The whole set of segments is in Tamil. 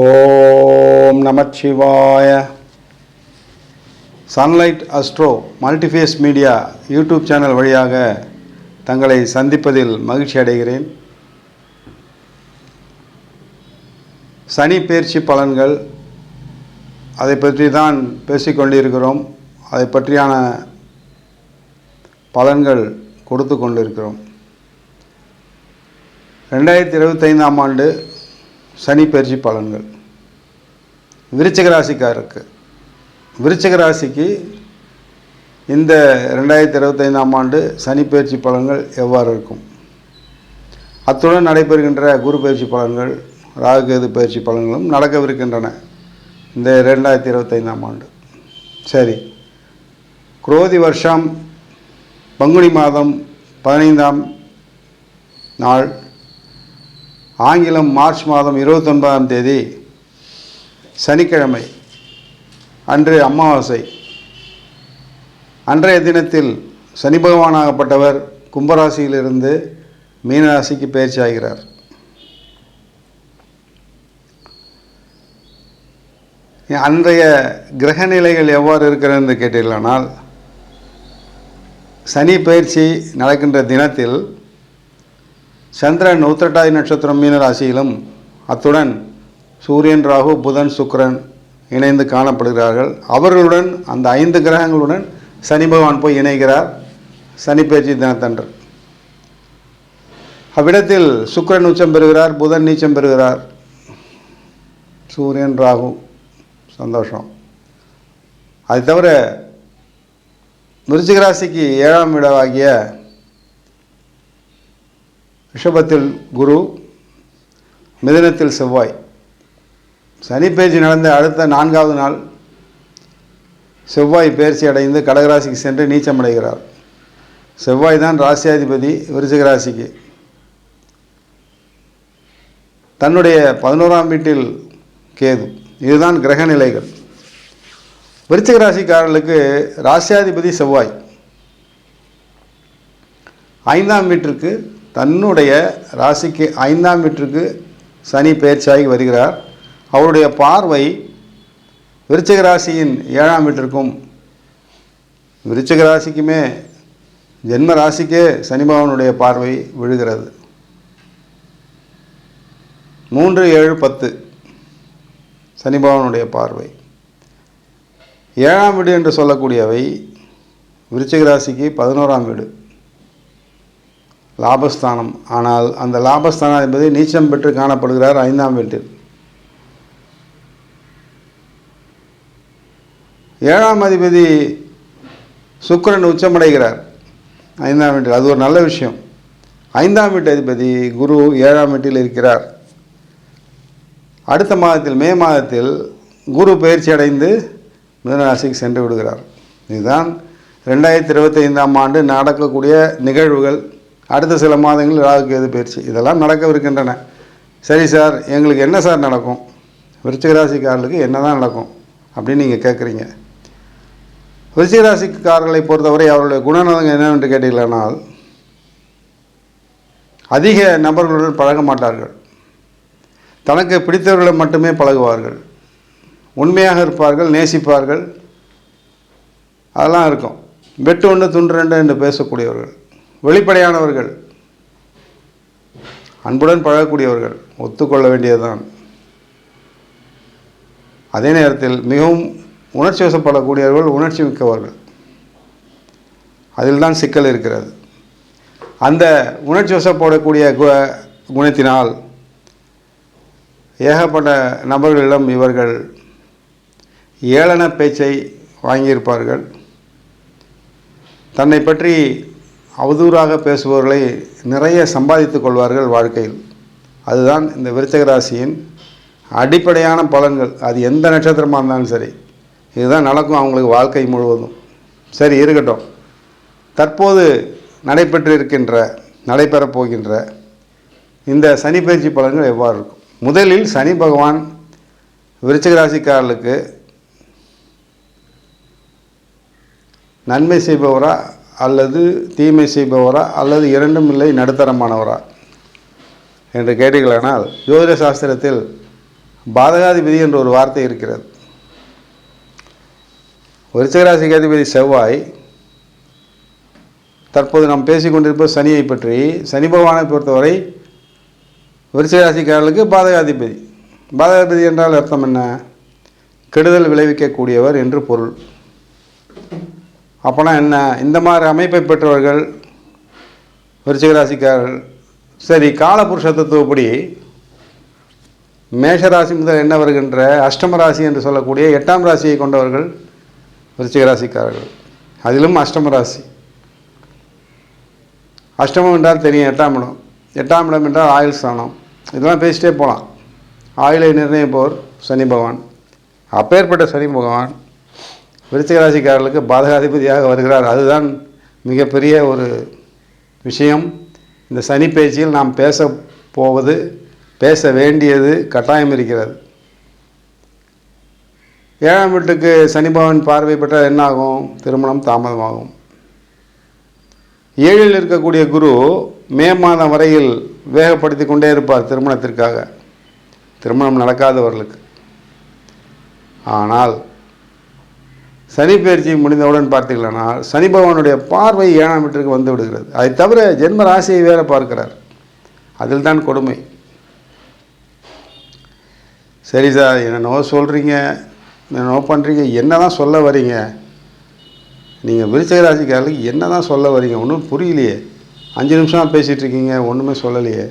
ஓம் நமச்சிவாய. Sunlight astro multiphase media YouTube channel வழியாக தங்களை சந்திப்பதில் மகிழ்ச்சி அடைகிறேன். சனி பயிற்சி பலன்கள் அதை பற்றி தான் பேசிக்கொண்டிருக்கிறோம் அதை பற்றியான பலன்கள் கொடுத்து கொண்டிருக்கிறோம். ரெண்டாயிரத்தி இருபத்தைந்தாம் ஆண்டு சனி பயிற்சி பலன்கள். விருச்சிக ராசிக்காருக்கு. விருச்சிக ராசிக்கு இந்த ரெண்டாயிரத்தி இருபத்தைந்தாம் ஆண்டு சனி பயிற்சி பலன்கள் எவ்வாறு இருக்கும்? அத்துடன் நடைபெறுகின்ற குரு பயிற்சி பலன்கள் ராகுகேது பயிற்சி பலன்களும் நடக்கவிருக்கின்றன இந்த ரெண்டாயிரத்தி இருபத்தைந்தாம் ஆண்டு. சரி. குரோதி வருஷம் பங்குனி மாதம் பதினைந்தாம் நாள் ஆங்கிலம் மார்ச் மாதம் இருபத்தொன்பதாம் தேதி சனிக்கிழமை அன்று அமாவாசை. அன்றைய தினத்தில் சனி பகவானாகப்பட்டவர் கும்பராசியிலிருந்து மீனராசிக்கு பயிற்சி ஆகிறார். அன்றைய கிரக நிலைகள் எவ்வாறு இருக்கிறது என்று கேட்டீர்களானால் சனி பயிற்சி நடக்கின்ற தினத்தில் சந்திரன் உத்திரட்டாதி நட்சத்திரம் மீன ராசியிலும் அத்துடன் சூரியன் ராகு புதன் சுக்கிரன் இணைந்து காணப்படுகிறார்கள். அவர்களுடன் அந்த ஐந்து கிரகங்களுடன் சனி பகவான் போய் இணைகிறார். சனி தினத்தன்று. அவ்விடத்தில் சுக்கரன் உச்சம் பெறுகிறார் புதன் நீச்சம் பெறுகிறார். சூரியன் ராகு சந்தோஷம். அது தவிர விருச்சிக ராசிக்கு ஏழாம் இடமாகிய ரிஷபத்தில் குரு மிதனத்தில் செவ்வாய். சனி பேச்சு நடந்த அடுத்த நான்காவது நாள் செவ்வாய் பயிற்சி அடைந்து கடகராசிக்கு சென்று நீச்சமடைகிறார் செவ்வாய் தான் ராசியாதிபதி விருச்சிக ராசிக்கு. தன்னுடைய பதினோராம் வீட்டில் கேது. இதுதான் கிரக நிலைகள். விருச்சிக ராசிக்காரர்களுக்கு ராசியாதிபதி செவ்வாய். ஐந்தாம் வீட்டிற்கு தன்னுடைய ராசிக்கு ஐந்தாம் வீட்டிற்கு சனி பயிற்சியாகி வருகிறார். அவருடைய பார்வை விருச்சிக ராசியின் ஏழாம் வீட்டிற்கும் விருச்சிக ராசிக்குமே ஜென்ம ராசிக்கே சனி பகவானுடைய பார்வை விழுகிறது. மூன்று ஏழு பத்து சனி பகவானுடைய பார்வை. ஏழாம் வீடு என்று சொல்லக்கூடியவை விருச்சிக ராசிக்கு பதினோராம் வீடு. லாபஸ்தானம். ஆனால் அந்த லாபஸ்தானம் என்பது நீச்சம் பெற்று காணப்படுகிறார் ஐந்தாம் வீட்டில். ஏழாம் அதிபதி சுக்கிரன் உச்சமடைகிறார். ஐந்தாம் வீட்டில். அது ஒரு நல்ல விஷயம். ஐந்தாம் வீட்டு அதிபதி குரு ஏழாம் வீட்டில் இருக்கிறார். அடுத்த மாதத்தில் மே மாதத்தில் குரு பயிற்சி அடைந்து மிதனராசிக்கு சென்று விடுகிறார். இதுதான் ரெண்டாயிரத்தி இருபத்தைந்தாம் ஆண்டு நடக்கக்கூடிய நிகழ்வுகள். அடுத்த சில மாதங்களில் ராகு கேது பயிற்சி? இதெல்லாம் நடக்கவிருக்கின்றன. சரி சார் எங்களுக்கு என்ன சார் நடக்கும்? விருச்சிகராசிக்காரர்களுக்கு என்ன தான் நடக்கும் அப்படின்னு நீங்கள் கேட்குறீங்க விருச்சிகராசிக்காரர்களை பொறுத்தவரை அவருடைய குணநலங்கள் என்னவென்று கேட்டீர்களானால் அதிக நபர்களுடன் பழக மாட்டார்கள். தனக்கு பிடித்தவர்களை மட்டுமே பழகுவார்கள். உண்மையாக இருப்பார்கள் நேசிப்பார்கள். அதெல்லாம் இருக்கும். வெட்டு ஒன்று துண்டு ரெண்டு என்று பேசக்கூடியவர்கள். வெளிப்படையானவர்கள். அன்புடன் பழகக்கூடியவர்கள். ஒத்துக்கொள்ள வேண்டியதுதான். அதே நேரத்தில் மிகவும் உணர்ச்சி வசப்படக்கூடியவர்கள் உணர்ச்சி மிக்கவர்கள். அதில் தான் சிக்கல் இருக்கிறது. அந்த உணர்ச்சி வசப்படக்கூடிய கு குணத்தினால் ஏகப்பட்ட நபர்களிடம் இவர்கள் ஏளன பேச்சை வாங்கியிருப்பார்கள். தன்னை பற்றி அவதூறாக பேசுபவர்களை நிறைய சம்பாதித்துக் கொள்வார்கள் வாழ்க்கையில். அதுதான் இந்த விருச்சக ராசியின் அடிப்படையான பலன்கள். அது எந்த நட்சத்திரமாக இருந்தாலும் சரி இதுதான் நடக்கும் அவங்களுக்கு வாழ்க்கை முழுவதும். சரி இருக்கட்டும். தற்போது நடைபெற்று இருக்கின்ற நடைபெறப் போகின்ற இந்த சனி பயிற்சி பலன்கள் எவ்வாறு இருக்கும்? முதலில் சனி பகவான் விருச்சிக ராசிக்காரர்களுக்கு நன்மை செய்பவராக அல்லது தீமை செய்பவரா அல்லது இரண்டும் இல்லை நடுத்தரமானவரா? என்று கேட்டீர்களானால் ஜோதிட சாஸ்திரத்தில் பாதகாதிபதி என்ற ஒரு வார்த்தை இருக்கிறது. விருச்சிகராசிக்கு அதிபதி செவ்வாய் தற்போது நாம் பேசிக்கொண்டிருப்ப சனியை பற்றி சனி பகவானை பொறுத்தவரை விருச்சகராசிக்காரர்களுக்கு பாதகாதிபதி. பாதகாதிபதி என்றால் அர்த்தம் என்ன? கெடுதல் விளைவிக்கக்கூடியவர் என்று பொருள். அப்போனா என்ன? இந்த மாதிரி அமைப்பை பெற்றவர்கள் விருச்சிகராசிக்காரர்கள் சரி காலபுருஷ தத்துவப்படி மேஷராசி முதல் என்ன வருகின்ற அஷ்டம ராசி என்று சொல்லக்கூடிய எட்டாம் ராசியை கொண்டவர்கள் விருச்சிகராசிக்காரர்கள் அதிலும் அஷ்டம ராசி. அஷ்டமம் என்றால் தெரியும் எட்டாம் இடம். எட்டாம் இடம் என்றால் ஆயுள் ஸ்தானம். இதெல்லாம் பேசிட்டே போகலாம் ஆயுளை நிர்ணயிப்பவர் சனி பகவான். அப்பேற்பட்ட சனி பகவான் விருச்சிகராசிக்காரர்களுக்கு பாதகாதிபதியாக வருகிறார். அதுதான் மிகப்பெரிய ஒரு விஷயம். இந்த சனி பேச்சில் நாம் பேச போவது பேச வேண்டியது கட்டாயம் இருக்கிறது. ஏழாம் வீட்டுக்கு சனிபவன் பார்வை பெற்றால் என்னாகும் திருமணம் தாமதமாகும். ஏழில் இருக்கக்கூடிய குரு மே மாதம் வரையில் வேகப்படுத்தி கொண்டே இருப்பார் திருமணத்திற்காக. திருமணம் நடக்காதவர்களுக்கு. ஆனால் சனி பயிற்சி முடிந்தவுடன் பார்த்தீர்களானால் சனி பகவானுடைய பார்வை ஏழாம் வீட்டிற்கு வந்து விடுகிறது. அதை தவிர ஜென்ம ராசியை வேற பார்க்கிறார். அதில் தான் கொடுமை. சரி சார் என்னென்னவோ சொல்கிறீங்க என்னென்னவோ பண்ணுறீங்க என்ன தான் சொல்ல வரீங்க? நீங்கள் விருச்சிக ராசிக்காரர்களுக்கு என்ன தான் சொல்ல வரீங்க? ஒன்றும் புரியலையே. அஞ்சு நிமிஷமாக பேசிகிட்டு இருக்கீங்க ஒன்றுமே சொல்லலையே.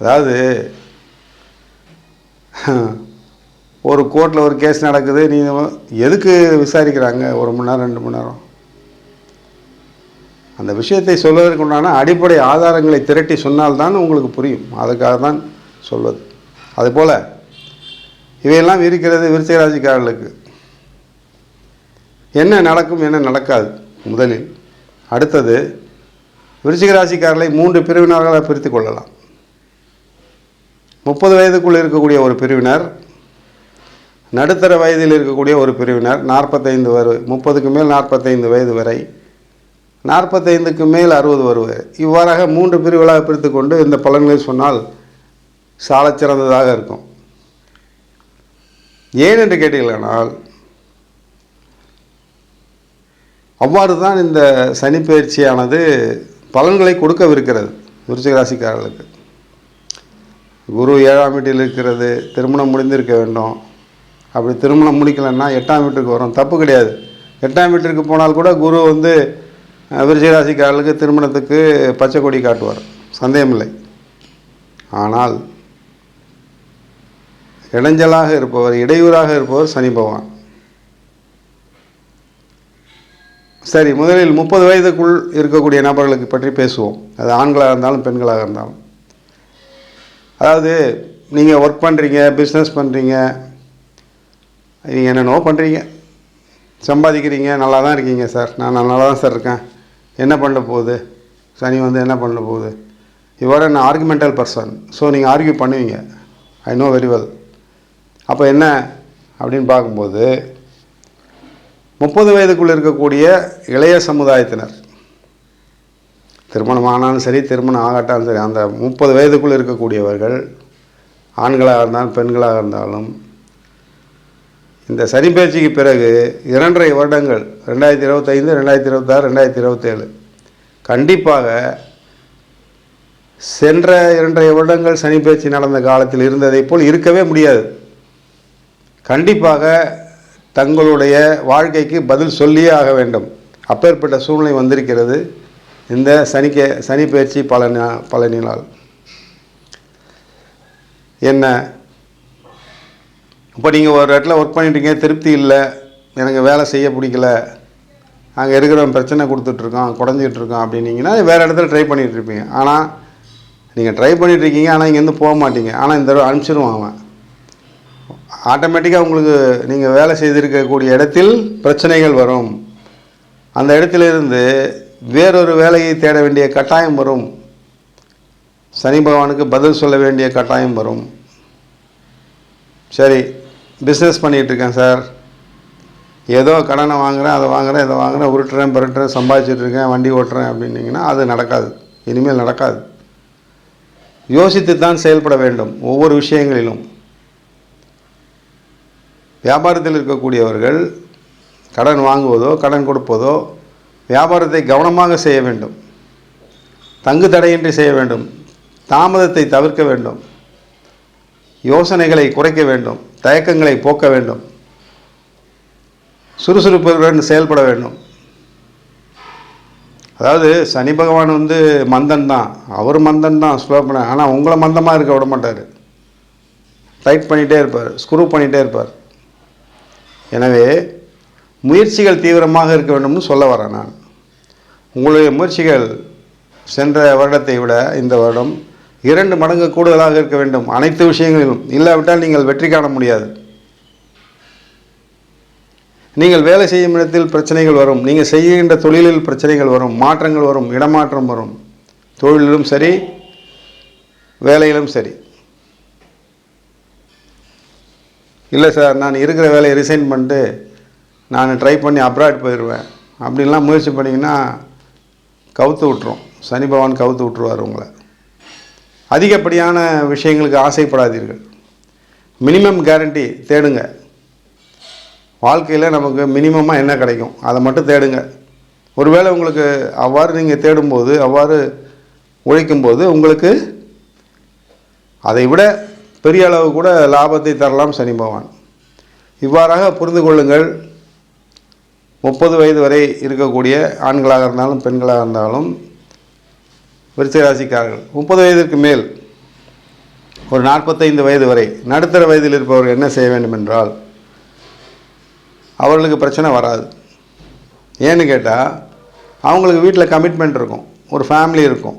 அதாவது ஒரு கோர்ட்டில் ஒரு கேஸ் நடக்குது நீ எதுக்கு விசாரிக்கிறாங்க ஒரு மணி நேரம் ரெண்டு மணி நேரம்? அந்த விஷயத்தை சொல்வதற்கு உண்டான அடிப்படை ஆதாரங்களை திரட்டி சொன்னால்தான் உங்களுக்கு புரியும். அதுக்காக தான் சொல்வது. அதுபோல் இவையெல்லாம் இருக்கிறது விருச்சிகராசிக்காரர்களுக்கு. என்ன நடக்கும் என்ன நடக்காது? முதலில் அடுத்தது விருச்சிகராசிக்காரர்களை மூன்று பிரிவினர்களாக பிரித்து கொள்ளலாம். முப்பது வயதுக்குள் இருக்கக்கூடிய ஒரு பிரிவினர் நடுத்தர வயதில் இருக்கக்கூடிய ஒரு பிரிவினர் நாற்பத்தைந்து வரு முப்பதுக்கு மேல் நாற்பத்தைந்து வயது வரை நாற்பத்தைந்துக்கு மேல் அறுபது வருவது இவ்வாறாக மூன்று பிரிவுகளாக பிரித்து கொண்டு இந்த பலன்களை சொன்னால் சாலச்சிறந்ததாக இருக்கும். ஏன் என்று கேட்டீர்களானால் அவ்வாறு தான் இந்த சனிப்பயிற்சியானது பலன்களை கொடுக்கவிருக்கிறது விருச்சிக ராசிக்காரர்களுக்கு. குரு ஏழாம் வீட்டில் இருக்கிறது திருமணம் முடிந்திருக்க வேண்டும். அப்படி திருமணம் முடிக்கலைன்னா எட்டாம் வீட்டுக்கு வரும். தப்பு கிடையாது. எட்டாம் வீட்டிற்கு போனால் கூட குரு வந்து விருச்சிகராசிக்காரர்களுக்கு திருமணத்துக்கு பச்சை கொடி காட்டுவார். சந்தேகமில்லை. ஆனால் இடைஞ்சலாக இருப்பவர் இடையூறாக இருப்பவர் சனி பகவான். சரி முதலில் முப்பது வயதுக்குள் இருக்கக்கூடிய நபர்களுக்கு பற்றி பேசுவோம். அது ஆண்களாக இருந்தாலும் பெண்களாக இருந்தாலும். அதாவது நீங்கள் ஒர்க் பண்ணுறீங்க பிஸ்னஸ் பண்ணுறீங்க நீங்கள் என்னென்னவோ பண்ணுறீங்க சம்பாதிக்கிறீங்க நல்லா தான் இருக்கீங்க சார். நான் நல்லா தான் சார் இருக்கேன். என்ன பண்ண போகுது? சனி வந்து என்ன பண்ண போகுது? இவ்வாறு நான் ஆர்குமெண்டல் பர்சன் ஸோ நீங்கள் ஆர்கியூ பண்ணுவீங்க. ஐ நோ வெரி வெல் அப்போ என்ன? அப்படின்னு பார்க்கும்போது முப்பது வயதுக்குள் இருக்கக்கூடிய இளைய சமுதாயத்தினர் திருமணம் ஆனாலும் சரி திருமணம் ஆகாட்டாலும் சரி அந்த முப்பது வயதுக்குள் இருக்கக்கூடியவர்கள் ஆண்களாக இருந்தாலும் பெண்களாக இருந்தாலும் இந்த சனிப்பயிற்சிக்கு பிறகு இரண்டரை வருடங்கள் ரெண்டாயிரத்தி இருபத்தைந்து ரெண்டாயிரத்தி இருபத்தாறு ரெண்டாயிரத்தி இருபத்தேழு. கண்டிப்பாக சென்ற இரண்டரை வருடங்கள் சனிப்பயிற்சி நடந்த காலத்தில் இருந்ததைப் போல் இருக்கவே முடியாது. கண்டிப்பாக தங்களுடைய வாழ்க்கைக்கு பதில் சொல்லியே ஆக வேண்டும். அப்பேற்பட்ட சூழ்நிலை வந்திருக்கிறது இந்த சனிக்க சனி பயிற்சி பலன பலனினால். என்ன? இப்போ நீங்கள் ஒரு இடத்துல ஒர்க் பண்ணிட்டீங்க திருப்தி இல்லை எனக்கு வேலை செய்ய பிடிக்கல அங்கே இருக்கிறவன் பிரச்சனை கொடுத்துட்ருக்கான் குறைஞ்சிட்ருக்கான் அப்படின்னீங்கன்னா வேறு இடத்துல ட்ரை பண்ணிகிட்ருப்பீங்க ஆனால் நீங்கள் ட்ரை பண்ணிகிட்ருக்கீங்க ஆனால் இங்கேருந்து போக மாட்டீங்க. ஆனால் இந்த தடவை அனுப்பிச்சிருவான் அவன். ஆட்டோமேட்டிக்காக உங்களுக்கு நீங்கள் வேலை செய்திருக்கக்கூடிய இடத்தில் பிரச்சனைகள் வரும். அந்த இடத்திலிருந்து வேறொரு வேலையை தேட வேண்டிய கட்டாயம் வரும். சனி பகவானுக்கு பதில் சொல்ல வேண்டிய கட்டாயம் வரும். சரி பிஸ்னஸ் பண்ணிகிட்ருக்கேன் சார் ஏதோ கடனை வாங்குகிறேன் அதை வாங்குறேன் இதை வாங்குறேன் உருட்டுறேன் புரட்டுறேன் சம்பாதிச்சிட்டு இருக்கேன் வண்டி ஓட்டுறேன் அப்படின்னீங்கன்னா அது நடக்காது. இனிமேல் நடக்காது. யோசித்து தான் செயல்பட வேண்டும் ஒவ்வொரு விஷயங்களிலும். வியாபாரத்தில் இருக்கக்கூடியவர்கள் கடன் வாங்குவதோ கடன் கொடுப்பதோ வியாபாரத்தை கவனமாக செய்ய வேண்டும். தங்கு தடையின்றி செய்ய வேண்டும். தாமதத்தை தவிர்க்க வேண்டும். யோசனைகளை குறைக்க வேண்டும். தயக்கங்களை போக்க வேண்டும். சுறுசுறுப்புடன் செயல்பட வேண்டும். அதாவது சனி பகவான் வந்து மந்தன் தான். அவர் மந்தன் தான் ஸ்லோ பண்ண. ஆனால் உங்களை மந்தமாக இருக்க விட மாட்டார். டைட் பண்ணிகிட்டே இருப்பார் ஸ்க்ரூ பண்ணிகிட்டே இருப்பார். எனவே முயற்சிகள் தீவிரமாக இருக்க வேண்டும்னு சொல்ல வரேன் நான். உங்களுடைய முயற்சிகள் சென்ற வருடத்தை விட இந்த வருடம் இரண்டு மடங்கு கூடுதலாக இருக்க வேண்டும். அனைத்து விஷயங்களிலும். இல்லாவிட்டால் நீங்கள் வெற்றி காண முடியாது. நீங்கள் வேலை செய்யும் இடத்தில் பிரச்சனைகள் வரும். நீங்கள் செய்கின்ற தொழிலில் பிரச்சனைகள் வரும். மாற்றங்கள் வரும். இடமாற்றம் வரும். தொழிலிலும் சரி வேலையிலும் சரி. இல்லை சார் நான் இருக்கிற வேலையை ரிசைன் பண்ணிட்டு நான் ட்ரை பண்ணி அப்ராட் போயிடுவேன். அப்படின்லாம் முயற்சி பண்ணிங்கன்னா கவுத்து விட்டுரும். சனி பகவான் கவுத்து விட்டுருவார் உங்களை. அதிகப்படியான விஷயங்களுக்கு ஆசைப்படாதீர்கள். மினிமம் கேரண்டி தேடுங்க. வாழ்க்கையில் நமக்கு மினிமமாக என்ன கிடைக்கும்? அதை மட்டும் தேடுங்க. ஒருவேளை உங்களுக்கு அவ்வாறு நீங்கள் தேடும்போது அவ்வாறு உழைக்கும்போது உங்களுக்கு அதை விட பெரிய அளவு கூட லாபத்தை தரலாம் சனி பகவான். இவ்வாறாக புரிந்து கொள்ளுங்கள். முப்பது வயது வரை இருக்கக்கூடிய ஆண்களாக இருந்தாலும் பெண்களாக இருந்தாலும் விருச்சிக ராசிக்காரர்கள் முப்பது வயதிற்கு மேல் ஒரு நாற்பத்தைந்து வயது வரை நடுத்தர வயதில் இருப்பவர்கள் என்ன செய்ய வேண்டும் என்றால் அவர்களுக்கு பிரச்சனை வராது. ஏன்னு கேட்டால் அவங்களுக்கு வீட்டில் கமிட்மெண்ட் இருக்கும். ஒரு ஃபேமிலி இருக்கும்.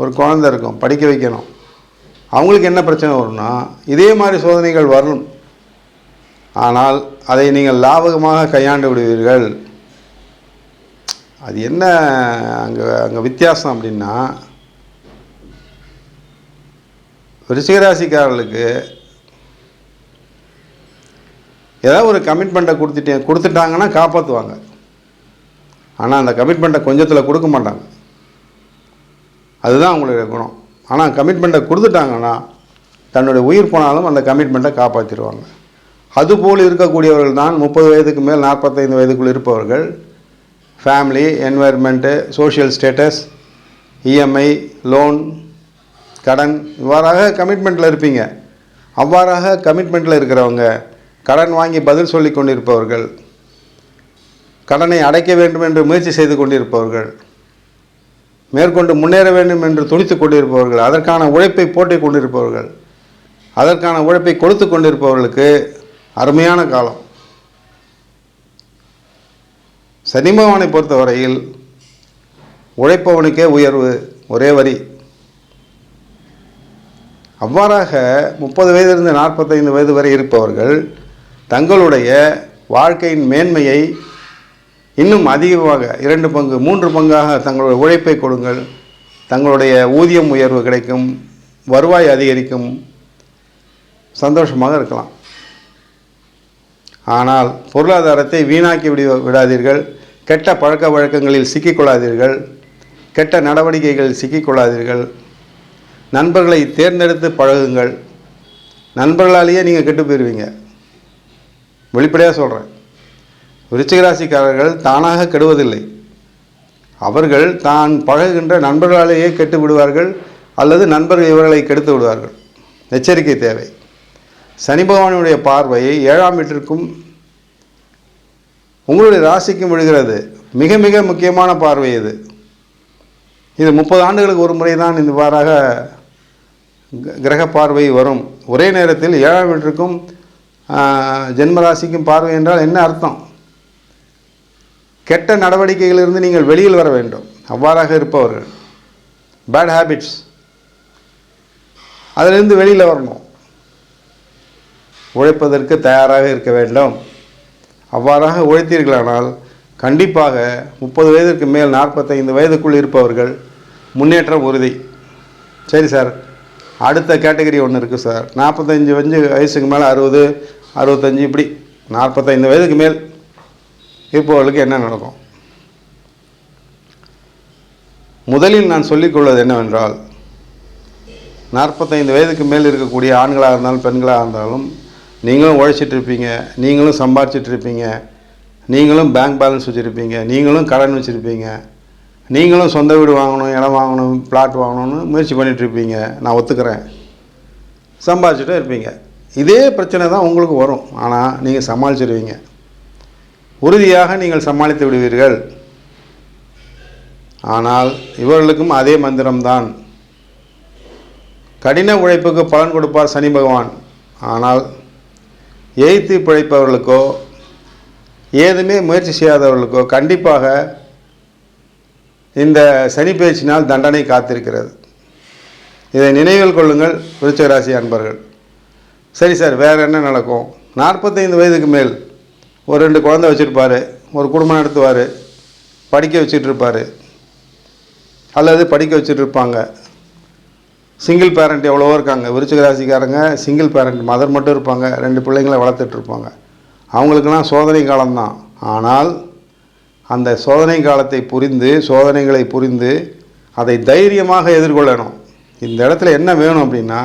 ஒரு குழந்தை இருக்கும். படிக்க வைக்கணும். அவங்களுக்கு என்ன பிரச்சனை வரும்னா இதே மாதிரி சோதனைகள் வரும் ஆனால் அதை நீங்கள் லாபகமாக கையாண்டு விடுவீர்கள். அது என்ன அங்கே அங்கே வித்தியாசம் அப்படின்னா ரிஷிகராசிக்காரர்களுக்கு ஏதாவது ஒரு கமிட்மெண்ட்டை கொடுத்துட்டேன் கொடுத்துட்டாங்கன்னா காப்பாற்றுவாங்க ஆனால் அந்த கமிட்மெண்ட்டை கொஞ்சத்தில் கொடுக்க மாட்டாங்க. அதுதான் அவங்களுடைய குணம். ஆனால் கமிட்மெண்ட்டை கொடுத்துட்டாங்கன்னா தன்னுடைய உயிர் போனாலும் அந்த கமிட்மெண்ட்டை காப்பாற்றிடுவாங்க அதுபோல் இருக்கக்கூடியவர்கள் தான் முப்பது வயதுக்கு மேல் நாற்பத்தைந்து வயதுக்குள் இருப்பவர்கள் family environment social status EMI loan கடன் இவ்வாறாக கமிட்மெண்ட்டில் இருப்பீங்க. அவ்வாறாக கமிட்மெண்ட்டில் இருக்கிறவங்க கடன் வாங்கி பதில் சொல்லி கொண்டிருப்பவர்கள் கடனை அடைக்க வேண்டும் என்று முயற்சி செய்து கொண்டிருப்பவர்கள் மேற்கொண்டு முன்னேற வேண்டும் என்று துணித்து கொண்டிருப்பவர்கள் அதற்கான உழைப்பை போட்டி கொண்டிருப்பவர்கள் அதற்கான உழைப்பை கொடுத்து கொண்டிருப்பவர்களுக்கு அருமையான காலம். சனி பகவானை பொறுத்தவரையில் உழைப்பவனுக்கே உயர்வு ஒரே வரி. அவ்வாறாக முப்பது வயதிலிருந்து நாற்பத்தைந்து வயது வரை இருப்பவர்கள் தங்களுடைய வாழ்க்கையின் மேன்மையை இன்னும் அதிகமாக இரண்டு பங்கு மூன்று பங்காக தங்களுடைய உழைப்பை கொடுங்கள். தங்களுடைய ஊதியம் உயர்வு கிடைக்கும் வருவாய் அதிகரிக்கும். சந்தோஷமாக இருக்கலாம். ஆனால் பொருளாதாரத்தை வீணாக்கி விடி விடாதீர்கள். கெட்ட பழக்க வழக்கங்களில் சிக்கிக்கொள்ளாதீர்கள். கெட்ட நடவடிக்கைகளில் சிக்கிக்கொள்ளாதீர்கள். நண்பர்களை தேர்ந்தெடுத்து பழகுங்கள். நண்பர்களாலேயே நீங்கள் கெட்டு போயிடுவீங்க வெளிப்படையாக சொல்கிறேன் விருச்சிகராசிக்காரர்கள் தானாக கெடுவதில்லை. அவர்கள் தான் பழகுகின்ற நண்பர்களாலேயே கெட்டு விடுவார்கள் அல்லது நண்பர்கள் இவர்களை கெடுத்து விடுவார்கள். எச்சரிக்கை தேவை. சனி பகவானுடைய பார்வை ஏழாம் வீட்டிற்கும் உங்களுடைய ராசிக்கும் விழுகிறது. மிக மிக முக்கியமான பார்வை இது. இது முப்பது ஆண்டுகளுக்கு ஒரு முறை தான் இவ்வாறாக க- கிரக பார்வை வரும். ஒரே நேரத்தில் ஏழாம் வீட்டிற்கும் ஜென்மராசிக்கும் ஜென்ம ராசிக்கும் பார்வை என்றால் என்ன அர்த்தம்? கெட்ட நடவடிக்கைகளிலிருந்து நீங்கள் வெளியில் வர வேண்டும். அவ்வாறாக இருப்பவர்கள். பேட் ஹேபிட்ஸ் அதிலிருந்து வெளியில் வரணும். உழைப்பதற்கு தயாராக இருக்க வேண்டும். அவ்வாறாக உழைத்தீர்களானால் கண்டிப்பாக முப்பது வயதிற்கு மேல் நாற்பத்தைந்து வயதுக்குள் இருப்பவர்கள் முன்னேற்றம் உறுதி. சரி சார் அடுத்த கேட்டகரி ஒன்று இருக்குது சார். நாற்பத்தஞ்சு வஞ்சு வயசுக்கு மேலே அறுபது அறுபத்தஞ்சு இப்படி நாற்பத்தைந்து வயதுக்கு மேல் இருப்பவர்களுக்கு என்ன நடக்கும்? முதலில் நான் சொல்லிக்கொள்வது என்னவென்றால் நாற்பத்தைந்து வயதுக்கு மேல் இருக்கக்கூடிய ஆண்களாக இருந்தாலும் பெண்களாக இருந்தாலும் நீங்களும் உழைச்சிட்டு இருப்பீங்க நீங்களும் சம்பாரிச்சிட்ருப்பீங்க நீங்களும் பேங்க் பேலன்ஸ் வச்சுருப்பீங்க நீங்களும் கடன் வச்சுருப்பீங்க நீங்களும் சொந்த வீடு வாங்கணும் இடம் வாங்கணும் பிளாட் வாங்கணும்னு முயற்சி பண்ணிகிட்ருப்பீங்க நான் ஒத்துக்கிறேன். சம்பாதிச்சுட்டே இருப்பீங்க. இதே பிரச்சனை தான் உங்களுக்கு வரும். ஆனால் நீங்கள் சமாளிச்சிடுவீங்க உறுதியாக நீங்கள் சமாளித்து விடுவீர்கள். ஆனால் இவர்களுக்கும் அதே மந்திரம்தான். கடின உழைப்புக்கு பலன் கொடுப்பார் சனி பகவான். ஆனால் எய்த்து பிழைப்பவர்களுக்கோ ஏதுமே முயற்சி செய்யாதவர்களுக்கோ கண்டிப்பாக இந்த சனி பேச்சினால் தண்டனை காத்திருக்கிறது. இதை நினைவில் கொள்ளுங்கள் விருச்சகராசி அன்பர்கள். சரி சார் வேறு என்ன நடக்கும்? நாற்பத்தைந்து வயதுக்கு மேல் ஒரு ரெண்டு குழந்தை வச்சுருப்பாரு ஒரு குடும்பம் நடத்துவார் படிக்க வச்சுட்டு அல்லது படிக்க வச்சுட்டு இருப்பாங்க சிங்கிள் பேரண்ட் எவ்வளவோ இருக்காங்க. விருச்சிக ராசிக்காரங்க சிங்கிள் பேரண்ட் மதர் மட்டும் இருப்பாங்க. ரெண்டு பிள்ளைங்களை வளர்த்துட்டு இருப்பாங்க. அவங்களுக்கெல்லாம் சோதனை காலம்தான். ஆனால் அந்த சோதனை காலத்தை புரிந்து சோதனைகளை புரிந்து அதை தைரியமாக எதிர்கொள்ளணும். இந்த இடத்துல என்ன வேணும் அப்படின்னா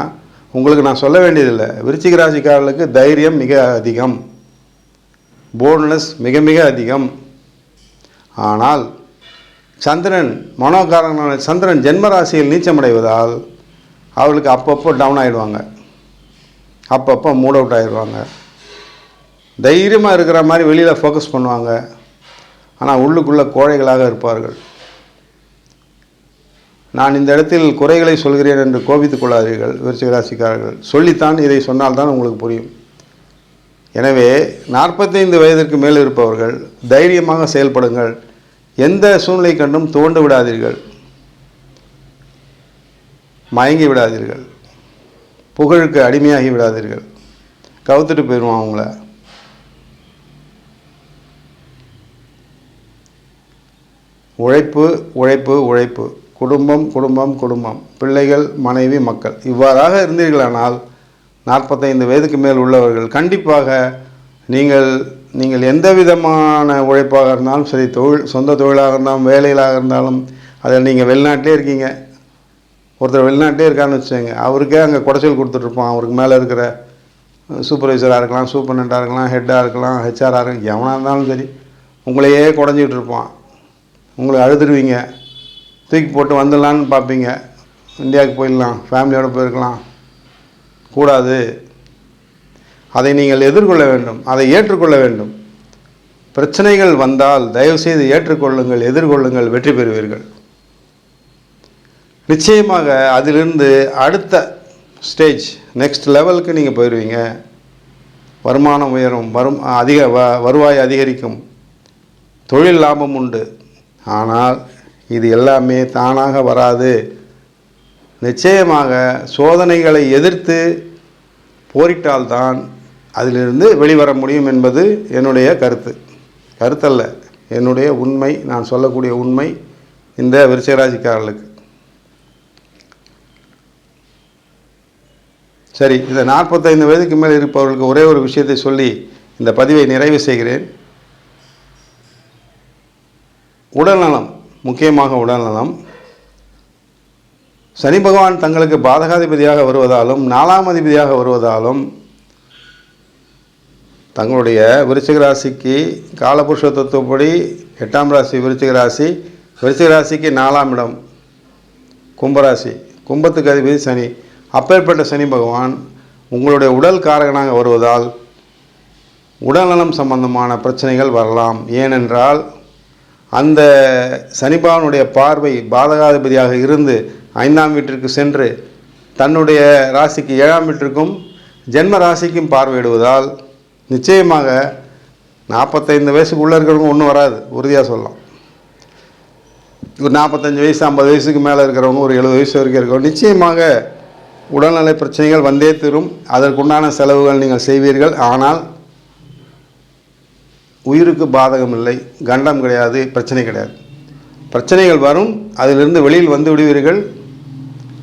உங்களுக்கு நான் சொல்ல வேண்டியதில்லை. விருச்சிக ராசிக்காரர்களுக்கு தைரியம் மிக அதிகம். போல்ட்னஸ் மிக மிக அதிகம். ஆனால் சந்திரன் மனோகாரனான சந்திரன் ஜென்மராசியில் நீச்சமடைவதால் அவளுக்கு அப்பப்போ டவுன் ஆகிடுவாங்க அப்பப்போ மூட் அவுட் ஆகிடுவாங்க தைரியமாக இருக்கிற மாதிரி வெளியில் ஃபோக்கஸ் பண்ணுவாங்க. ஆனால் உள்ளுக்குள்ளே கோழைகளாக இருப்பார்கள். நான் இந்த இடத்தில் குறைகளை சொல்கிறேன் என்று கோபித்துக் கொள்ளாதீர்கள் விருச்சிகராசிக்காரர்கள் சொல்லித்தான் இதை சொன்னால்தான் உங்களுக்கு புரியும். எனவே நாற்பத்தைந்து வயதிற்கு மேல் இருப்பவர்கள் தைரியமாக செயல்படுங்கள். எந்த சூழ்நிலை கண்டும் துவண்டு விடாதீர்கள். மயங்கி விடாதீர்கள். புகழுக்கு அடிமையாகி விடாதீர்கள். கவுத்துட்டு போயிடுவான் அவங்கள. உழைப்பு உழைப்பு உழைப்பு. குடும்பம் குடும்பம் குடும்பம். பிள்ளைகள் மனைவி மக்கள். இவ்வாறாக இருந்தீர்களானால் நாற்பத்தைந்து வயதுக்கு மேல் உள்ளவர்கள் கண்டிப்பாக நீங்கள் நீங்கள் எந்த விதமான உழைப்பாக இருந்தாலும் சரி தொழில் சொந்த தொழிலாக இருந்தாலும் வேலையிலாக இருந்தாலும் அதில் நீங்கள் வெளிநாட்டிலே இருக்கீங்க. ஒருத்தர் வெளிநாட்டிலே இருக்கான்னு வச்சுக்கோங்க. அவருக்கே அங்கே குடைச்சல் கொடுத்துட்ருப்போம் அவருக்கு மேலே இருக்கிற சூப்பர்வைசராக இருக்கலாம் சூப்பர்டெண்ட்டாக இருக்கலாம் ஹெட்டாக இருக்கலாம் ஹெச்ஆராக இருக்கலாம் எவனாக இருந்தாலும் சரி உங்களையே குடஞ்சிக்கிட்டு இருப்பான். உங்களை அழுதுருவீங்க. தூக்கி போட்டு வந்துடலான்னு பார்ப்பீங்க. இந்தியாவுக்கு போயிடலாம் ஃபேமிலியோடு போயிருக்கலாம். கூடாது. அதை நீங்கள் எதிர்கொள்ள வேண்டும். அதை ஏற்றுக்கொள்ள வேண்டும். பிரச்சனைகள் வந்தால் தயவுசெய்து ஏற்றுக்கொள்ளுங்கள் எதிர்கொள்ளுங்கள் வெற்றி பெறுவீர்கள். நிச்சயமாக அதிலிருந்து அடுத்த ஸ்டேஜ் நெக்ஸ்ட் லெவலுக்கு நீங்கள் போயிடுவீங்க வருமானம் உயரும் வரும் அதிக வ வருவாய் அதிகரிக்கும். தொழில் லாபம் உண்டு. ஆனால் இது எல்லாமே தானாக வராது. நிச்சயமாக சோதனைகளை எதிர்த்து போரிட்டால்தான் அதிலிருந்து வெளிவர முடியும் என்பது என்னுடைய கருத்து. கருத்தல்ல. என்னுடைய உண்மை நான் சொல்லக்கூடிய உண்மை இந்த விருச்சிகராசிக்காரர்களுக்கு. சரி இந்த நாற்பத்தைந்து வயதுக்கு மேல் இருப்பவர்களுக்கு ஒரே ஒரு விஷயத்தை சொல்லி இந்த பதிவை நிறைவு செய்கிறேன். உடல்நலம் முக்கியமாக உடல்நலம் சனி பகவான் தங்களுக்கு பாதகாதிபதியாக வருவதாலும் நாலாம் அதிபதியாக வருவதாலும் தங்களுடைய விருச்சிக ராசிக்கு காலபுருஷ தத்துவப்படி எட்டாம் ராசி விருச்சிக ராசி. விருச்சிக ராசிக்கு நாலாம் இடம் கும்பராசி. கும்பத்துக்கு அதிபதி சனி. அப்பேற்பட்ட சனி பகவான் உங்களுடைய உடல் காரகனாக வருவதால் உடல்நலம் சம்பந்தமான பிரச்சனைகள் வரலாம். ஏனென்றால் அந்த சனிபாவனுடைய பார்வை பாதகாதிபதியாக இருந்து ஐந்தாம் வீட்டிற்கு சென்று தன்னுடைய ராசிக்கு ஏழாம் வீட்டிற்கும் ஜென்ம ராசிக்கும் பார்வையிடுவதால் நிச்சயமாக நாற்பத்தைந்து வயசுக்குள்ளே இருக்கிறவங்க ஒன்றும் வராது. உறுதியாக சொல்லலாம். ஒரு நாற்பத்தஞ்சு வயசு ஐம்பது வயசுக்கு மேலே இருக்கிறவங்க ஒரு எழுபது வயசு வரைக்கும் இருக்கிறவங்க நிச்சயமாக உடல்நலை பிரச்சனைகள் வந்தே தீரும். அதற்குண்டான செலவுகள் நீங்கள் செய்வீர்கள். ஆனால் உயிருக்கு பாதகம் இல்லை. கண்டம் கிடையாது. பிரச்சனை கிடையாது. பிரச்சனைகள் வரும். அதிலிருந்து வெளியில் வந்து விடுவீர்கள்.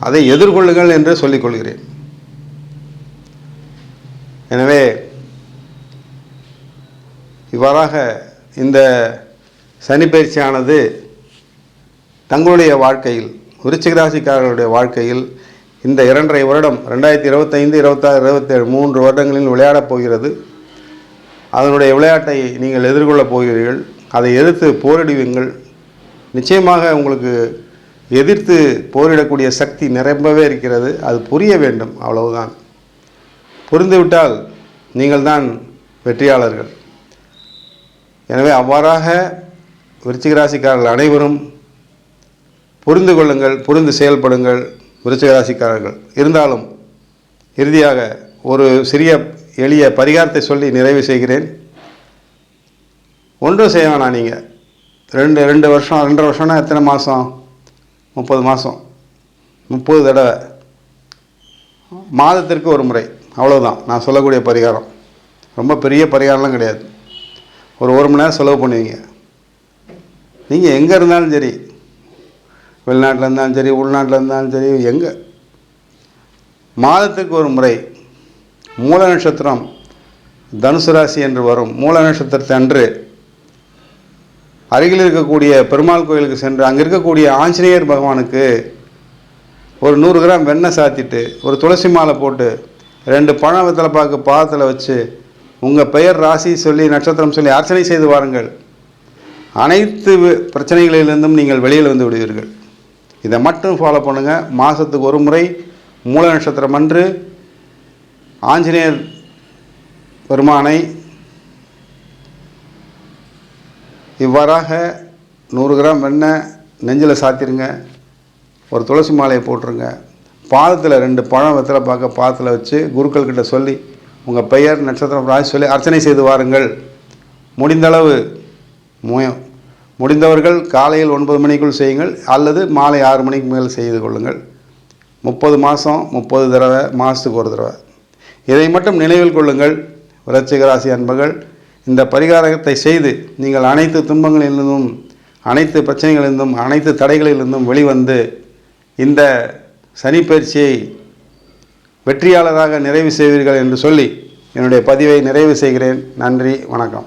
அதை எதிர்கொள்ளுங்கள் என்று சொல்லிக்கொள்கிறேன். எனவே இவ்வாறாக இந்த சனிப்பயிற்சியானது தங்களுடைய வாழ்க்கையில் விருச்சிகராசிக்காரர்களுடைய வாழ்க்கையில் இந்த இரண்டரை வருடம் ரெண்டாயிரத்தி இருபத்தைந்து இருபத்தாறு இருபத்தேழு மூன்று வருடங்களில் விளையாடப் போகிறது. அதனுடைய விளையாட்டை நீங்கள் எதிர்கொள்ளப் போகிறீர்கள். அதை எதிர்த்து போரிடுவீங்கள். நிச்சயமாக உங்களுக்கு எதிர்த்து போரிடக்கூடிய சக்தி நிரம்பவே இருக்கிறது. அது புரிய வேண்டும். அவ்வளவுதான். புரிந்துவிட்டால் நீங்கள் தான் வெற்றியாளர்கள். எனவே அவ்வாறாக விருச்சிகராசிக்காரர்கள் அனைவரும் புரிந்து கொள்ளுங்கள் புரிந்து செயல்படுங்கள். விருச்சிக ராசிக்காரர்கள் இருந்தாலும் இறுதியாக ஒரு சிறிய எளிய பரிகாரத்தை சொல்லி நிறைவு செய்கிறேன். ஒன்றும் செய்ய வேணாம் நீங்கள் ரெண்டு ரெண்டு வருஷம் ரெண்டரை வருஷம்னா எத்தனை மாதம் முப்பது மாதம் முப்பது தடவை. மாதத்திற்கு ஒரு முறை. அவ்வளோதான் நான் சொல்லக்கூடிய பரிகாரம். ரொம்ப பெரிய பரிகாரம்லாம் கிடையாது. ஒரு ஒரு மணி நேரம் செலவு பண்ணுவீங்க. நீங்கள் எங்கே இருந்தாலும் சரி வெளிநாட்டில் இருந்தாலும் சரி உள்நாட்டில் இருந்தாலும் சரி எங்கே? மாதத்துக்கு ஒரு முறை மூல நட்சத்திரம் தனுசு ராசி என்று வரும். மூல நட்சத்திரத்தை அன்று அருகில் இருக்கக்கூடிய பெருமாள் கோயிலுக்கு சென்று அங்கே இருக்கக்கூடிய ஆஞ்சநேயர் பகவானுக்கு ஒரு நூறு கிராம் வெண்ணெய் சாத்திட்டு ஒரு துளசி மாலை போட்டு ரெண்டு பழம் வெத்தலை பாதத்தில் வச்சு உங்கள் பெயர் ராசி சொல்லி நட்சத்திரம் சொல்லி அர்ச்சனை செய்து வாருங்கள். அனைத்து பிரச்சனைகளிலிருந்தும் நீங்கள் வெளியில் வந்து விடுவீர்கள். இதை மட்டும் ஃபாலோ பண்ணுங்கள் மாதத்துக்கு ஒரு முறை மூல நட்சத்திரம் அன்று ஆஞ்சநேயர் பெருமானை இவ்வாறாக நூறு கிராம் வெண்ணெய் நெஞ்சில் சாத்திருங்க. ஒரு துளசி மாலையை போட்டுருங்க. பாதத்தில் ரெண்டு பழம் வெத்தலை பார்க்க பாதத்தில் வச்சு குருக்கள் கிட்ட சொல்லி உங்கள் பெயர் நட்சத்திரம் ராசி சொல்லி அர்ச்சனை செய்து வாருங்கள். முடிந்தளவு முயம் முடிந்தவர்கள் காலையில் ஒன்பது மணிக்குள் செய்யுங்கள் அல்லது மாலை ஆறு மணிக்கு மேல் செய்து கொள்ளுங்கள். முப்பது மாதம் முப்பது தடவை மாதத்துக்கு ஒரு தடவை. இதை மட்டும் நினைவில் கொள்ளுங்கள் விருச்சிக ராசி அன்பர்கள். இந்த பரிகாரத்தை செய்து நீங்கள் அனைத்து துன்பங்களிலிருந்தும் அனைத்து பிரச்சனைகளிலிருந்தும் அனைத்து தடைகளிலிருந்தும் வெளிவந்து இந்த சனிப்பயிற்சியை வெற்றியாளராக நிறைவு செய்வீர்கள் என்று சொல்லி என்னுடைய பதிவை நிறைவு செய்கிறேன். நன்றி வணக்கம்.